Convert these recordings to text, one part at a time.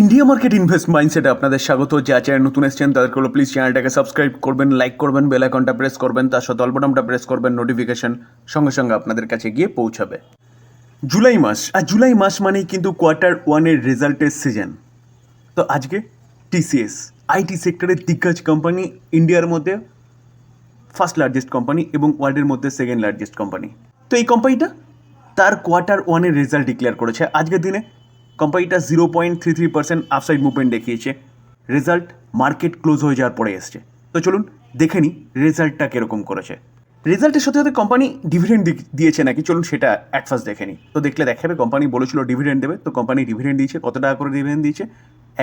India market invest মাইন্ডসেটে আপনাদের স্বাগত। যা চ্যানেল নতুন এসছেন, তাদেরকে হলো প্লিজ চ্যানেলটাকে সাবস্ক্রাইব করবেন লাইক করবেন বেল আইকনটা প্রেস করবেন, তার সাথে অল্পটামটা প্রেস করবেন নোটিফিকেশন সঙ্গে সঙ্গে আপনাদের কাছে গিয়ে পৌঁছাবে। জুলাই মাস, আর জুলাই মাস মানেই কিন্তু কোয়ার্টার ওয়ানের রেজাল্টের সিজন তো আজকে টিসিএস আইটি সেক্টরের দিগ্গজ কোম্পানি ইন্ডিয়ার মধ্যে ফার্স্ট লার্জেস্ট কোম্পানি এবং ওয়ার্ল্ডের মধ্যে সেকেন্ড লার্জেস্ট কোম্পানি তো এই কোম্পানিটা তার কোয়ার্টার ওয়ানের রেজাল্ট ডিক্লেয়ার করেছে। আজকের দিনে কোম্পানিটা zero point three three percent upside movement দেখিয়েছে। রেজাল্ট মার্কেট ক্লোজ হয়ে যাওয়ার পরে এসছে। তো চলুন দেখে নিই রেজাল্টটা কীরকম করেছে। রেজাল্টের সাথে সাথে কোম্পানি ডিভিডেন্ড দিয়েছে নাকি? চলুন সেটা অ্যাট ফার্স্ট দেখে নিই। তো দেখলে দেখাবে কোম্পানি বলেছিল ডিভিডেন্ড দেবে, তো কোম্পানি ডিভিডেন্ড দিয়েছে। কত টাকা করে ডিভিডেন্ড দিয়েছে?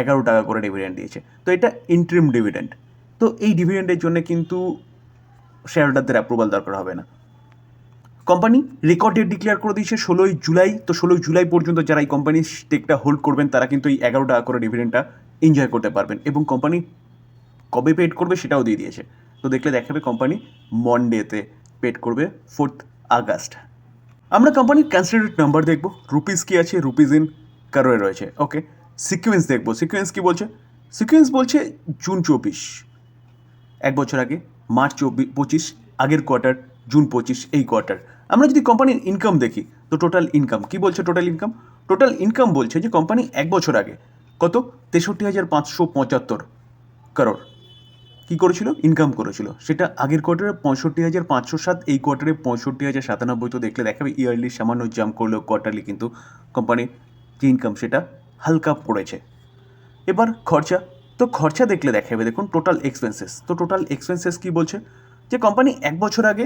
এগারো টাকা করে ডিভিডেন্ড দিয়েছে। তো এটা ইন্ট্রিম ডিভিডেন্ড তো এই ডিভিডেন্ডের জন্য কিন্তু শেয়ার হোল্ডারদের অ্যাপ্রুভাল দরকার হবে না। কোম্পানি রেকর্ড ডেট ডিক্লেয়ার করে দিয়েছে ষোলোই জুলাই। তো ষোলোই জুলাই পর্যন্ত যারা এই কোম্পানির স্টেকটা হোল্ড করবেন, তারা কিন্তু এই এগারো টাকা করে ডিভিডেন্ডটা এনজয় করতে পারবেন। এবং কোম্পানি কবে পেড করবে সেটাও দিয়ে দিয়েছে। তো দেখলে দেখাবে কোম্পানি মন্ডেতে পেড করবে ফোর্থ আগস্ট। আমরা কোম্পানির কনসিডারেড নাম্বার দেখব। রুপিস কি আছে? রুপিস ইন কারোয় রয়েছে। ওকে সিকুয়েন্স দেখব। সিকুয়েন্স কি বলছে? সিকুয়েন্স বলছে জুন চব্বিশ, এক বছর আগে, মার্চ চব্বিশ পঁচিশ, আগের কোয়ার্টার জুন পঁচিশ, এই কোয়ার্টার আমরা যদি কোম্পানির ইনকাম দেখি, তো টোটাল ইনকাম কি বলছে টোটাল ইনকাম টোটাল ইনকাম বলছে যে কোম্পানি এক বছর আগে কত? তেষট্টি হাজার পাঁচশো পঁচাত্তর করোড় কী করেছিল? ইনকাম করেছিল। সেটা আগের কোয়ার্টারে পঁয়ষট্টি হাজার পাঁচশো সাত, এই কোয়ার্টারে পঁয়ষট্টি হাজার সাতানব্বই তো দেখলে দেখাবে ইয়ারলি সামান্য জাম্প করলেও কোয়ার্টারলি কিন্তু কোম্পানির যে ইনকাম সেটা হালকা পড়েছে। এবার খরচা, তো খরচা দেখলে দেখাবে, দেখুন টোটাল এক্সপেন্সেস তো টোটাল এক্সপেন্সেস কি বলছে? যে কোম্পানি এক বছর আগে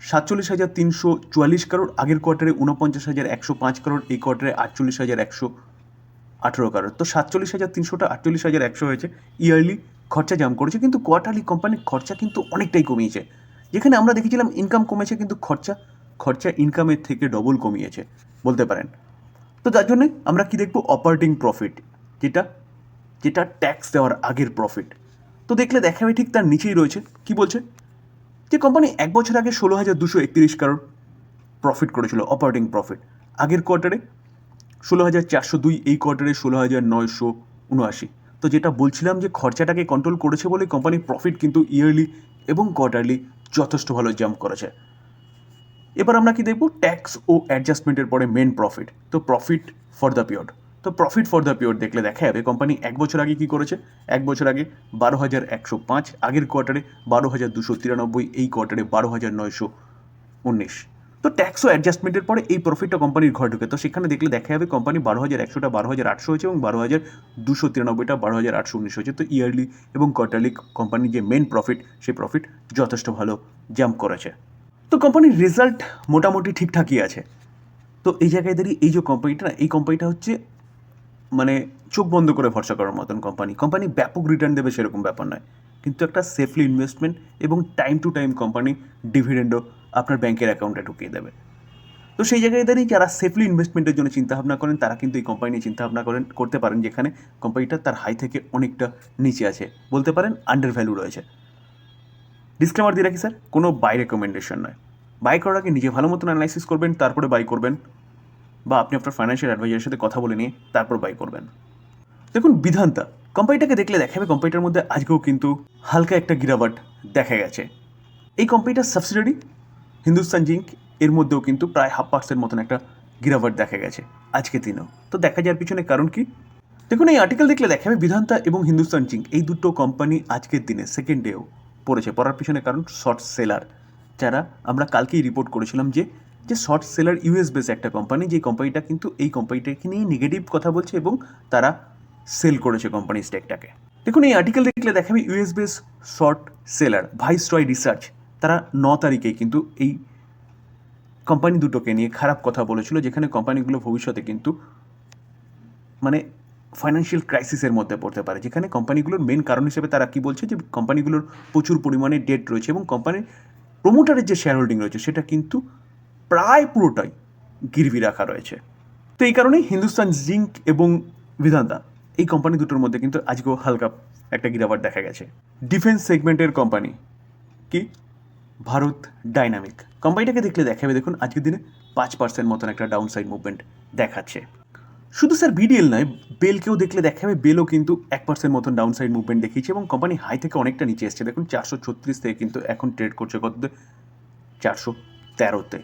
সাতচল্লিশ হাজার তিনশো চুয়াল্লিশ কারোর, আগের কোয়ার্টারে উনপঞ্চাশ হাজার একশো পাঁচ কারোর, এই কোয়ার্টারে আটচল্লিশ হাজার একশো আঠেরো কারোর। তো সাতচল্লিশ হাজার তিনশোটা আটচল্লিশ হাজার একশো হয়েছে। ইয়ারলি খরচা জাম করেছে, কিন্তু কোয়ার্টারলি কোম্পানির খরচা কিন্তু অনেকটাই কমিয়েছে। যেখানে আমরা দেখেছিলাম ইনকাম কমেছে, কিন্তু খরচা খরচা ইনকামের থেকে ডবল কমিয়েছে, বলতে পারেন। তো তার জন্যে আমরা কি দেখব? অপারেটিং প্রফিট যেটা যেটা ট্যাক্স দেওয়ার আগের প্রফিট তো দেখলে দেখাবে ঠিক তার নিচেই রয়েছে। কি বলছে? যে কোম্পানি এক বছর আগে ষোলো হাজার দুশো একত্রিশ কারোর প্রফিট করেছিল অপারেটিং প্রফিট আগের কোয়ার্টারে ষোলো হাজার চারশো দুই, এই কোয়ার্টারে ষোলো হাজার নয়শো উনআশি। তো যেটা বলছিলাম যে খরচাটাকে কন্ট্রোল করেছে বলে কোম্পানির প্রফিট কিন্তু ইয়ারলি এবং কোয়ার্টারলি যথেষ্ট ভালো জাম্প করেছে। এবার আমরা কি দেখব? ট্যাক্স ও অ্যাডজাস্টমেন্টের পরে মেন প্রফিট তো প্রফিট ফর দ্য পিরিয়ড তো প্রফিট ফর দ্য পিরিয়ড দেখলে দেখা যাবে কোম্পানি এক বছর আগে কি করেছে? এক বছর আগে বারো হাজার একশো পাঁচ, আগের কোয়ার্টারে বারো হাজার দুশো তিরানব্বই, এই কোয়ার্টারে বারো হাজার নয়শো উনিশ। তো ট্যাক্স ও অ্যাডজাস্টমেন্টের পরে এই প্রফিটটা কোম্পানির ঘর ঢুকে। তো সেখানে দেখলে দেখা যাবে কোম্পানি বারো হাজার একশোটা বারো হাজার আটশো হয়েছে এবং বারো হাজার দুশো তিরানব্বইটা বারো হাজার আটশো উনিশ হয়েছে। তো ইয়ারলি এবং কোয়ার্টারলি কোম্পানির যে মেন প্রফিট সেই প্রফিট যথেষ্ট ভালো জাম্প করেছে। তো কোম্পানির রেজাল্ট মোটামুটি ঠিকঠাকই আছে। তো এই জায়গায় দাঁড়িয়ে এই যে কোম্পানিটা না, এই কোম্পানিটা হচ্ছে মানে চোখ বন্ধ করে ভরসা করার মতন কোম্পানি কোম্পানি ব্যাপক রিটার্ন দেবে সেরকম ব্যাপার নয়। কিন্তু একটা সেফলি ইনভেস্টমেন্ট এবং টাইম টু টাইম কোম্পানি ডিভিডেন্ডও আপনার ব্যাংকের অ্যাকাউন্টে ঢুকিয়ে দেবে। তো সেই জায়গায় দাঁড়িয়ে যারা সেফলি ইনভেস্টমেন্টের জন্য চিন্তাভাবনা করেন, তারা কিন্তু এই কোম্পানি নিয়ে চিন্তাভাবনা করেন, করতে পারেন যেখানে কোম্পানিটা তার হাই থেকে অনেকটা নিচে আছে। বলতে পারেন আন্ডার ভ্যালু রয়েছে। ডিসক্লেমার দিয়ে রাখি স্যার কোনো বাই রেকমেন্ডেশন নয়। বাই করার আগে নিজে ভালো মতন অ্যানালাইসিস করবেন, তারপরে বাই করবেন। বা আপনি আপনার ফাইন্যান্সিয়াল অ্যাডভাইজারের সাথে কথা বলে নিয়ে তারপর বাই করবেন। দেখুন, বিধানতা। কোম্পানিটাকে দেখলে দেখাবে কোম্পানিটার মধ্যে আজকেও কিন্তু হালকা একটা গিরাবাট দেখা গেছে। এই কোম্পানিটার সাবসিডারি হিন্দুস্তান জিঙ্ক এর মধ্যেও কিন্তু প্রায় হাফ পার্সেন্ট মতন একটা গিরাবাট দেখা গেছে আজকে দিনেও। তো দেখা যাওয়ার পিছনে কারণ কি? দেখুন, এই আর্টিকেল দেখলে দেখাবে বিধানতা এবং হিন্দুস্তান জিঙ্ক এই দুটো কোম্পানি আজকের দিনে সেকেন্ড ডেও পড়েছে। পড়ার পিছনে কারণ শর্ট সেলার যারা আমরা কালকেই রিপোর্ট করেছিলাম যে যে শর্ট সেলার ইউএস বেস একটা কোম্পানি যে কোম্পানিটা কিন্তু এই কোম্পানিটাকে নিয়ে নেগেটিভ কথা বলছে এবং তারা সেল করেছে কোম্পানি স্টেকটাকে দেখুন, এই আর্টিকেল দেখলে দেখাবে US base short seller Viceroy research তারা ন তারিখে কিন্তু এই কোম্পানি দুটোকে নিয়ে খারাপ কথা বলেছিল, যেখানে কোম্পানিগুলো ভবিষ্যতে কিন্তু মানে ফাইন্যান্সিয়াল ক্রাইসিসের মধ্যে পড়তে পারে। যেখানে কোম্পানিগুলোর মেন কারণ হিসেবে তারা কি বলছে যে কোম্পানিগুলোর প্রচুর পরিমাণে ডেট রয়েছে এবং কোম্পানির প্রমোটারের যে শেয়ার হোল্ডিং রয়েছে, সেটা কিন্তু প্রায় পুরোটাই গিরভি রাখা রয়েছে। তো এই কারণেই হিন্দুস্তান জিঙ্ক এবং বিধানদা এই কোম্পানি দুটোর মধ্যে কিন্তু আজকেও হালকা একটা গিরাবার দেখা গেছে। ডিফেন্স সেগমেন্টের কোম্পানি কি? ভারত ডাইনামিক কোম্পানিটাকে দেখলে দেখাবে, দেখুন, আজকের দিনে পাঁচ পার্সেন্ট মতন একটা ডাউন সাইড মুভমেন্ট দেখাচ্ছে। শুধু স্যার বিডিএল নয় বেলকেও দেখলে দেখাবে বেলও কিন্তু এক পার্সেন্ট মতন ডাউন সাইড মুভমেন্ট দেখিয়েছে এবং কোম্পানি হাই থেকে অনেকটা নিচে এসছে। দেখুন, চারশো ছত্রিশ থেকে কিন্তু এখন ট্রেড করছে কত? চারশো তেরোতে।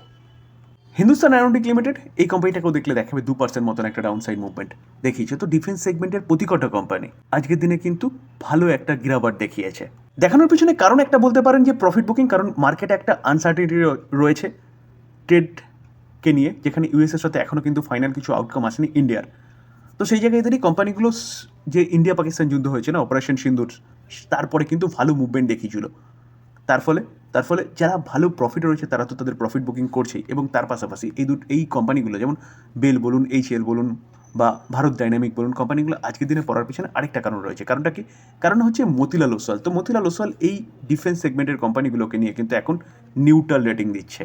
হিন্দুস্তান অ্যারোনটিক লিমিটেড, এই কোম্পানিটাকেও দেখলে দেখাবে দু পার্সেন্ট মতন একটা ডাউন সাইড মুভমেন্ট দেখিয়েছে তো ডিফেন্স সেগমেন্টের প্রতি কটা কোম্পানি আজকের দিনে কিন্তু ভালো একটা গিরাবার দেখিয়েছে। দেখানোর পিছনে কারণ একটা বলতে পারেন যে প্রফিট বুকিং কারণ মার্কেটে একটা আনসার্টিনিটি রয়েছে ট্রেডকে নিয়ে, যেখানে ইউএসের সাথে এখনও কিন্তু ফাইনাল কিছু আউটকাম আসেনি ইন্ডিয়ার তো সেই জায়গায় দাঁড়িয়ে কোম্পানিগুলো যে ইন্ডিয়া পাকিস্তান যুদ্ধ হয়েছে না অপারেশন সিন্দুর তারপরে কিন্তু ভালো মুভমেন্ট দেখিয়েছিল। তার ফলে তার ফলে যারা ভালো প্রফিট রয়েছে, তারা তো তাদের প্রফিট বুকিং করছেই এবং তার পাশাপাশি এই দুটো, এই কোম্পানিগুলো যেমন বেল বলুন এইচএল বলুন বা ভারত ডাইনামিক বলুন কোম্পানিগুলো আজকের দিনে পড়ার পিছনে আরেকটা কারণ রয়েছে। কারণটা কি? কারণ হচ্ছে মতিলাল ওসওয়াল। তো মতিলাল ওসওয়াল এই ডিফেন্স সেগমেন্টের কোম্পানিগুলোকে নিয়ে কিন্তু এখন নিউট্রাল রেটিং দিচ্ছে।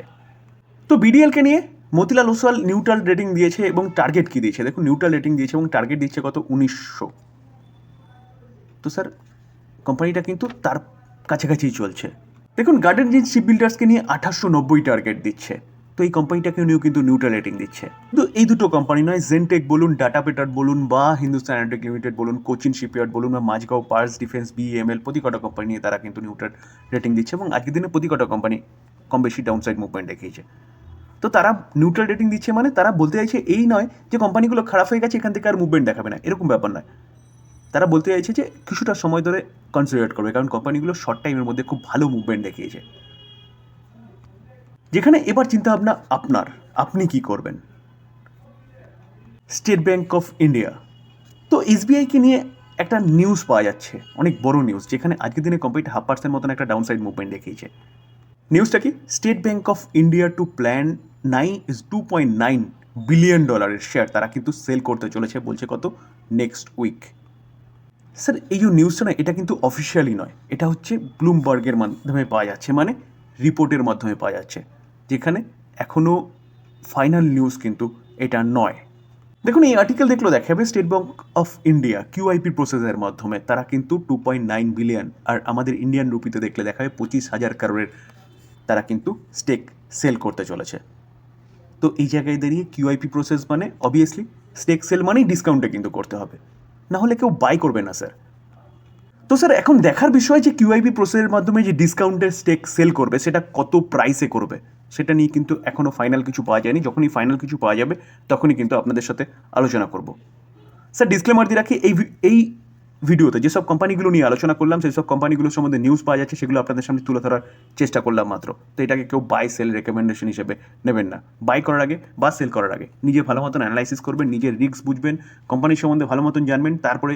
তো বিডিএলকে নিয়ে মতিলাল ওসওয়াল নিউট্রাল রেটিং দিয়েছে এবং টার্গেট কি দিয়েছে? দেখুন নিউট্রাল রেটিং দিয়েছে এবং টার্গেট দিচ্ছে কত? উনিশশো। তো স্যার কোম্পানিটা কিন্তু তার কাছাকাছি চলছে। দেখুন গার্ডেন জিন শিপ বিল্ডার্সকে নিয়ে আঠাশশো নব্বই টার্গেট দিচ্ছে। তো এই কোম্পানিটাকে নিয়েও কিন্তু নিউট্রাল রেটিং দিচ্ছে। কিন্তু এই দুটো কোম্পানি নয় জেনটেক বলুন ডাটা পেটার বলুন, বা হিন্দুস্তান অ্যান্ড্রিক লিমিটেড বলুন কোচিন শিপইয়ার্ড বলুন, বা মাঝগাঁও পার্স ডিফেন্স বিএমএল প্রতি কটা কোম্পানি নিয়ে তারা কিন্তু নিউট্রাল রেটিং দিচ্ছে এবং আজকের দিনে প্রতি কটা কোম্পানি কম বেশি ডাউন সাইড মুভমেন্ট দেখিয়েছে। তো তারা নিউট্রাল রেটিং দিচ্ছে মানে তারা বলতে চাইছে এই নয় যে কোম্পানিগুলো খারাপ হয়ে গেছে, এখান থেকে আর মুভমেন্ট দেখাবে না। এরকম ব্যাপার নয়। তারা বলতে চাইছে যে কিছুটা সময় ধরে কনসিডার করবে, কারণ কোম্পানিগুলো শর্ট টাইমের মধ্যে খুব ভালো মুভমেন্ট দেখিয়েছে। যেখানে এবার চিন্তা ভাবনা আপনার, আপনি কি করবেন? স্টেট ব্যাঙ্ক অফ ইন্ডিয়া তো এসবিআইকে নিয়ে একটা নিউজ পাওয়া যাচ্ছে, অনেক বড় নিউজ যেখানে আজকের দিনে কোম্পানিটা হাফ পার্সেন্ট মতন একটা ডাউন সাইড মুভমেন্ট দেখিয়েছে। নিউজটা কি? State Bank of India to plan nine is two point nine billion ডলারের শেয়ার তারা কিন্তু সেল করতে চলেছে, বলছে কত? নেক্সট উইক স্যার, এই যে নিউজটা না, এটা কিন্তু অফিসিয়ালি নয়। এটা হচ্ছে ব্লুমবার্গের মাধ্যমে পাওয়া যাচ্ছে মানে রিপোর্টের মাধ্যমে পাওয়া যাচ্ছে, যেখানে এখনও ফাইনাল নিউজ কিন্তু এটা নয়। দেখুন, এই আর্টিকেল দেখল দেখাবে State Bank of India QIP প্রসেসের মাধ্যমে, তারা কিন্তু টু পয়েন্ট নাইন বিলিয়ন আর আমাদের ইন্ডিয়ান রুপিতে দেখলে দেখাবে পঁচিশ হাজার কারোরের তারা কিন্তু স্টেক সেল করতে চলেছে। তো এই জায়গায় দাঁড়িয়ে কিউআইপি প্রসেস মানে অবভিয়াসলি স্টেক সেল মানেই ডিসকাউন্টে কিন্তু করতে হবে। না হলে কেউ বাই করবে না স্যার তো স্যার এখন দেখার বিষয় যে কিউআইপি প্রসেসের মাধ্যমে যে ডিসকাউন্টের স্টেক সেল করবে, সেটা কত প্রাইসে করবে, সেটা নিয়ে কিন্তু এখনও ফাইনাল কিছু পাওয়া যায়নি। যখনই ফাইনাল কিছু পাওয়া যাবে, তখনই কিন্তু আপনাদের সাথে আলোচনা করব। স্যার ডিসক্লেমার দিয়ে রাখি, এই এই ভিডিওতে যেসব কোম্পানিগুলো নিয়ে আলোচনা করলাম সেই সব কোম্পানিগুলোর সম্বন্ধে নিউজ পাওয়া যাচ্ছে, সেগুলো আপনাদের সামনে তুলে ধরার চেষ্টা করলাম মাত্র। তো এটাকে কেউ বাই সেল রেকমেন্ডেশন হিসেবে নেবেন না। বাই করার আগে বা সেল করার আগে নিজে ভালো মতন অ্যানালাইসিস করবেন, নিজের রিস্ক বুঝবেন কোম্পানির সম্বন্ধে ভালো মতন জানবেন, তারপরে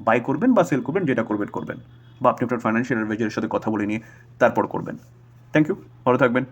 বাই করবেন বা সেল করবেন, যেটা করবেন করবেন। বা আপনি আপনার ফাইন্যান্সিয়াল অ্যাডভাইজারের সাথে কথা বলে নিয়ে তারপর করবেন। থ্যাংক ইউ ভালো থাকবেন।